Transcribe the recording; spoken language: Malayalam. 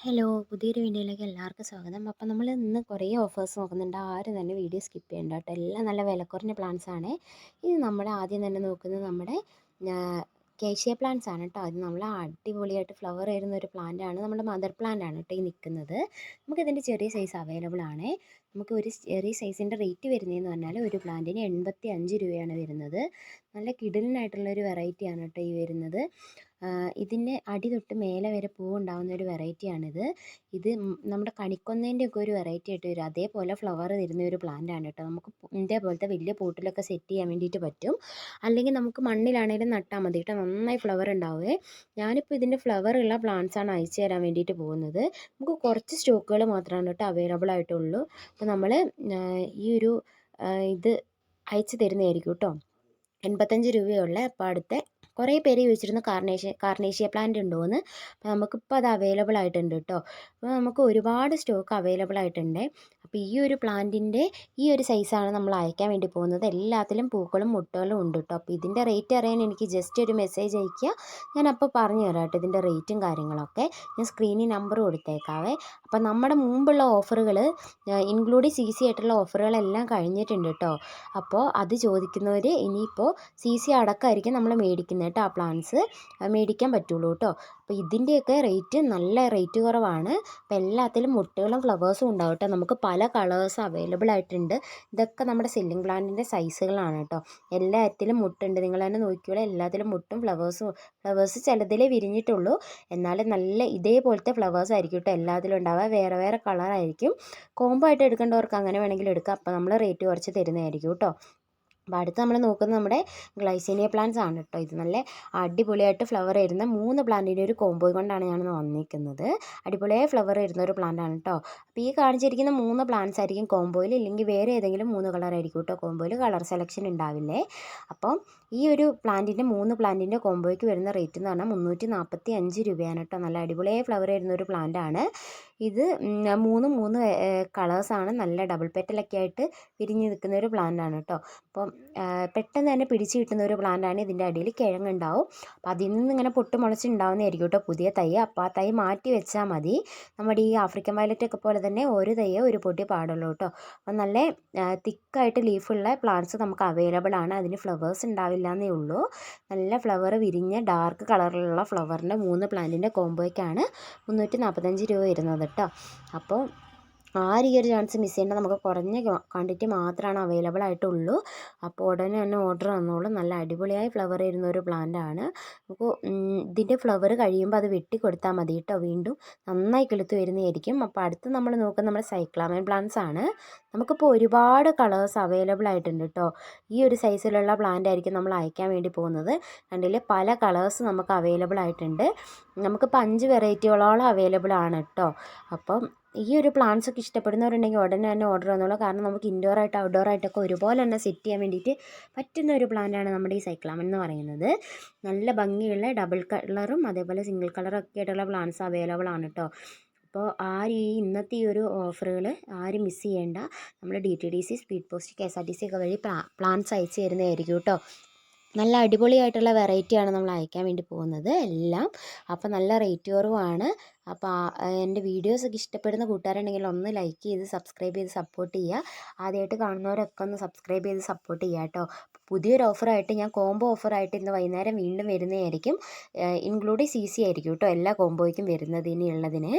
ഹലോ പുതിയൊരു വീഡിയോയിലേക്ക് എല്ലാവർക്കും സ്വാഗതം. അപ്പം നമ്മൾ ഇന്ന് കുറേ ഓഫേഴ്സ് നോക്കുന്നുണ്ട്. ആരും തന്നെ വീഡിയോ സ്കിപ്പ് ചെയ്യണ്ട കേട്ടോ. എല്ലാം നല്ല വിലക്കുറഞ്ഞ കുറഞ്ഞ പ്ലാൻസ് ആണ്. ഇത് നമ്മൾ ആദ്യം തന്നെ നോക്കുന്നത് നമ്മുടെ കേഷ്യ പ്ലാന്റ്സ് ആണ് കേട്ടോ. അത് നമ്മൾ അടിപൊളിയായിട്ട് ഫ്ലവർ വരുന്ന ഒരു പ്ലാന്റ് ആണ്. നമ്മുടെ മദർ പ്ലാന്റ് ആണ് കേട്ടോ ഈ നിൽക്കുന്നത് നമുക്കിതിന്റെ ചെറിയ സൈസ് അവൈലബിൾ ആണ്. നമുക്ക് ഒരു ചെറിയ സൈസിന്റെ റേറ്റ് വരുന്നതെന്ന് പറഞ്ഞാൽ ഒരു പ്ലാന്റിന് എൺപത്തി അഞ്ച് രൂപയാണ് വരുന്നത്. നല്ല കിഡിലിനായിട്ടുള്ളൊരു വെറൈറ്റിയാണ് കേട്ടോ ഈ വരുന്നത്. ഇതിന്റെ അടി തൊട്ട് മേലെ വരെ പൂവുണ്ടാകുന്ന ഒരു വെറൈറ്റിയാണിത് ഇത് നമ്മുടെ കണിക്കൊന്നേന്റെ ഒക്കെ ഒരു വെറൈറ്റി ആയിട്ട് വരും. അതേപോലെ ഫ്ലവർ തരുന്ന ഒരു പ്ലാന്റ് ആണ് കേട്ടോ. നമുക്ക് ഇതേപോലത്തെ വലിയ പോട്ടിലൊക്കെ സെറ്റ് ചെയ്യാൻ വേണ്ടിയിട്ട് പറ്റും. അല്ലെങ്കിൽ നമുക്ക് മണ്ണിലാണെങ്കിലും നട്ടാൽ മതി കേട്ടോ. നന്നായി ഫ്ലവർ ഉണ്ടാവുമേ ഞാനിപ്പോൾ ഇതിന്റെ ഫ്ലവർ ഉള്ള പ്ലാന്റ്സ് ആണ് അയച്ചു തരാൻ വേണ്ടിയിട്ട് പോകുന്നത്. നമുക്ക് കുറച്ച് സ്റ്റോക്കുകൾ മാത്രമാണ് കേട്ടോ അവൈലബിൾ ആയിട്ടുള്ളൂ. അപ്പോൾ നമ്മൾ ഈ ഒരു ഇത് അയച്ചു തരുന്നതായിരിക്കും കേട്ടോ. എൺപത്തഞ്ച് രൂപയുള്ള അപ്പോൾ അടുത്ത കുറേ പേര് ചോദിച്ചിരുന്നു കാർണേഷ്യ കാർണേഷ്യ പ്ലാന്റ് ഉണ്ടോ എന്ന് അപ്പോൾ നമുക്കിപ്പോൾ അത് അവൈലബിൾ ആയിട്ടുണ്ട് കേട്ടോ അപ്പോൾ നമുക്ക് ഒരുപാട് സ്റ്റോക്ക് അവൈലബിൾ ആയിട്ടുണ്ട്. അപ്പോൾ ഈ ഒരു പ്ലാന്റിന്റെ ഈ ഒരു സൈസാണ് നമ്മൾ അയക്കാൻ വേണ്ടി പോകുന്നത്. എല്ലാത്തിലും പൂക്കളും മുട്ടകളും ഉണ്ട് കേട്ടോ അപ്പോൾ ഇതിന്റെ റേറ്റ് അറിയാൻ എനിക്ക് ജസ്റ്റ് ഒരു മെസ്സേജ് അയക്കുക ഞാൻ അപ്പോൾ പറഞ്ഞു തരാം കേട്ടോ ഇതിന്റെ റേറ്റും കാര്യങ്ങളൊക്കെ. ഞാൻ സ്ക്രീനിൽ നമ്പർ കൊടുത്തേക്കാവേ. അപ്പോൾ നമ്മുടെ മുമ്പുള്ള ഓഫറുകൾ ഇൻക്ലൂഡിങ് സി സി ആയിട്ടുള്ള ഓഫറുകളെല്ലാം കഴിഞ്ഞിട്ടുണ്ട് കേട്ടോ അപ്പോൾ അത് ചോദിക്കുന്നവർ ഇനിയിപ്പോൾ സി സി അടക്കമായിരിക്കും നമ്മൾ മേടിക്കുന്നത് കേട്ടോ ആ പ്ലാൻസ് മേടിക്കാൻ പറ്റുള്ളൂ കേട്ടോ അപ്പോൾ ഇതിന്റെയൊക്കെ റേറ്റ് നല്ല റേറ്റ് കുറവാണ്. അപ്പോൾ എല്ലാത്തിലും മുട്ടുകളും ഫ്ലവേഴ്സും ഉണ്ടാവും കേട്ടോ നമുക്ക് പല കളേഴ്സ് അവൈലബിൾ ആയിട്ടുണ്ട്. ഇതൊക്കെ നമ്മുടെ സെല്ലിംഗ് പ്ലാന്റിന്റെ സൈസുകളാണ് കേട്ടോ എല്ലാത്തിലും മുട്ടുണ്ട് നിങ്ങൾ തന്നെ നോക്കിയോളൂ എല്ലാത്തിലും മുട്ടും ഫ്ലവേഴ്സും ഫ്ലവേഴ്സ് ചിലതിലേ വിരിഞ്ഞിട്ടുള്ളൂ. എന്നാലും നല്ല ഇതേപോലത്തെ ഫ്ലവേഴ്സ് ആയിരിക്കും കേട്ടോ എല്ലാത്തിലും ഉണ്ടാവുക. വേറെ വേറെ കളറായിരിക്കും കോംബോ ആയിട്ട് എടുക്കേണ്ടവർക്ക് അങ്ങനെ വേണമെങ്കിൽ എടുക്കാം. അപ്പോൾ നമ്മൾ റേറ്റ് കുറച്ച് തരുന്നതായിരിക്കും കേട്ടോ അപ്പോൾ അടുത്ത് നമ്മൾ നോക്കുന്നത് നമ്മുടെ ഗ്ലൈസീനിയ പ്ലാന്റ്സ് ആണ് കേട്ടോ. ഇത് നല്ല അടിപൊളിയായിട്ട് ഫ്ലവർ വരുന്ന മൂന്ന് പ്ലാന്റിന്റെ ഒരു കോംബോ കൊണ്ടാണ് ഞാൻ വന്നിരിക്കുന്നത്. അടിപൊളിയായി ഫ്ലവർ വരുന്ന ഒരു പ്ലാന്റ് ആണ് കേട്ടോ. അപ്പോൾ ഈ കാണിച്ചിരിക്കുന്ന മൂന്ന് പ്ലാന്റ്സ് ആയിരിക്കും കോംബോയിൽ ഇല്ലെങ്കിൽ വേറെ ഏതെങ്കിലും മൂന്ന് കളർ ആയിരിക്കും കേട്ടോ കോംബോയിൽ കളർ സെലക്ഷൻ ഉണ്ടാവില്ലേ? അപ്പം ഈ ഒരു പ്ലാന്റിന്റെ മൂന്ന് പ്ലാന്റിന്റെ കോംബോയ്ക്ക് വരുന്ന റേറ്റ് എന്ന് പറഞ്ഞാൽ മുന്നൂറ്റി നാൽപ്പത്തി അഞ്ച് രൂപയാണ് കേട്ടോ. നല്ല അടിപൊളിയായി ഫ്ലവർ വരുന്ന ഒരു പ്ലാന്റ് ആണ്. ഇത് മൂന്ന് മൂന്ന് കളേഴ്സാണ് നല്ല ഡബിൾ പെറ്റലൊക്കെ ആയിട്ട് വിരിഞ്ഞ് നിൽക്കുന്ന ഒരു പ്ലാന്റ് ആണ് കേട്ടോ അപ്പം പെട്ടെന്ന് തന്നെ പിടിച്ച് കിട്ടുന്ന ഒരു ആണ് ഇതിന്റെ അടിയിൽ കിഴങ്ങുണ്ടാവും. അപ്പോൾ അതിൽ നിന്ന് ഇങ്ങനെ പൊട്ട് മുളച്ചുണ്ടാവുന്നതായിരിക്കും കേട്ടോ പുതിയ തൈ. അപ്പോൾ ആ തൈ മാറ്റി വെച്ചാൽ മതി. നമ്മുടെ ഈ ആഫ്രിക്കൻ വയലറ്റ് ഒക്കെ പോലെ തന്നെ ഒരു തൈയെ ഒരു പൊട്ടി പാടുള്ളൂ കേട്ടോ അപ്പം നല്ല തിക്കായിട്ട് ലീഫുള്ള പ്ലാന്റ്സ് നമുക്ക് അവൈലബിൾ ആണ്. അതിന് ഫ്ലവേഴ്സ് ഉണ്ടാവില്ല എന്നേ ഉള്ളൂ. നല്ല ഫ്ലവർ വിരിഞ്ഞ ഡാർക്ക് കളറിലുള്ള ഫ്ലവറിന്റെ മൂന്ന് പ്ലാന്റിന്റെ കോംബോയ്ക്കാണ് മുന്നൂറ്റി നാൽപ്പത്തഞ്ച് രൂപ വരുന്നത് കേട്ടോ. അപ്പോൾ ആരും ഈ ഒരു ചാൻസ് മിസ് ചെയ്യേണ്ട. നമുക്ക് കുറഞ്ഞ ക്വാണ്ടിറ്റി മാത്രമാണ് അവൈലബിൾ ആയിട്ടുള്ളൂ. അപ്പോൾ ഉടനെ തന്നെ ഓർഡർ തന്നോളൂ നല്ല അടിപൊളിയായി ഫ്ലവർ വരുന്ന ഒരു പ്ലാന്റ് ആണ്. നമുക്ക് ഇതിന്റെ ഫ്ലവർ കഴിയുമ്പോൾ അത് വെട്ടി കൊടുത്താൽ മതി കേട്ടോ വീണ്ടും. നന്നായി കിളുത്ത് വരുന്നതായിരിക്കും. അപ്പോൾ അടുത്ത് നമ്മൾ നോക്കുന്ന നമ്മുടെ സൈക്ലാമൻ പ്ലാന്റ്സ് ആണ്. നമുക്കിപ്പോൾ ഒരുപാട് കളേഴ്സ് അവൈലബിൾ ആയിട്ടുണ്ട് കേട്ടോ ഈ ഒരു സൈസിലുള്ള പ്ലാന്റ് ആയിരിക്കും നമ്മൾ അയക്കാൻ വേണ്ടി പോകുന്നത്. കണ്ടില്ലേ? പല കളേഴ്സ് നമുക്ക് അവൈലബിൾ ആയിട്ടുണ്ട്. നമുക്കിപ്പോൾ അഞ്ച് വെറൈറ്റികളോളം അവൈലബിൾ ആണ് കേട്ടോ അപ്പം ഈ ഒരു പ്ലാന്റ്സ് ഒക്കെ ഇഷ്ടപ്പെടുന്നവരുണ്ടെങ്കിൽ ഉടനെ തന്നെ ഓർഡർ തന്നോളൂ. കാരണം നമുക്ക് ഇൻഡോർ ആയിട്ട് ഔട്ട്ഡോർ ആയിട്ടൊക്കെ ഒരുപോലെ തന്നെ സെറ്റ് ചെയ്യാൻ വേണ്ടിയിട്ട് പറ്റുന്ന ഒരു പ്ലാന്റാണ് നമ്മുടെ ഈ സൈക്ലാമൻ എന്ന് പറയുന്നത്. നല്ല ഭംഗിയുള്ള ഡബിൾ കളറും അതേപോലെ സിംഗിൾ കളറൊക്കെ ആയിട്ടുള്ള പ്ലാന്റ്സ് അവൈലബിൾ ആണ് കേട്ടോ അപ്പോൾ ആര് ഈ ഇന്നത്തെ ഈ ഒരു ഓഫറുകൾ ആരും മിസ് ചെയ്യേണ്ട. നമ്മൾ D T D C speed post K S R T C ഒക്കെ വഴി പ്ലാൻസ് അയച്ചു തരുന്നതായിരിക്കും കേട്ടോ നല്ല അടിപൊളിയായിട്ടുള്ള വെറൈറ്റിയാണ് നമ്മൾ അയക്കാൻ വേണ്ടി പോകുന്നത് എല്ലാം. അപ്പോൾ നല്ല റേറ്റ് കുറവാണ്. അപ്പോൾ എന്റെ വീഡിയോസൊക്കെ ഇഷ്ടപ്പെടുന്ന കൂട്ടുകാരുണ്ടെങ്കിൽ ഒന്ന് ലൈക്ക് ചെയ്ത് സബ്സ്ക്രൈബ് ചെയ്ത് സപ്പോർട്ട് ചെയ്യുക. ആദ്യമായിട്ട് കാണുന്നവരൊക്കെ ഒന്ന് സബ്സ്ക്രൈബ് ചെയ്ത് സപ്പോർട്ട് ചെയ്യുക കേട്ടോ. പുതിയൊരു ഓഫറായിട്ട് ഞാൻ കോംബോ ഓഫറായിട്ട് ഇന്ന് വൈകുന്നേരം വീണ്ടും വരുന്നതായിരിക്കും. ഇൻക്ലൂഡിങ് സി സി ആയിരിക്കും കേട്ടോ. എല്ലാ കോംബോയ്ക്കും വരുന്നത് ഇനി ഉള്ളതിന്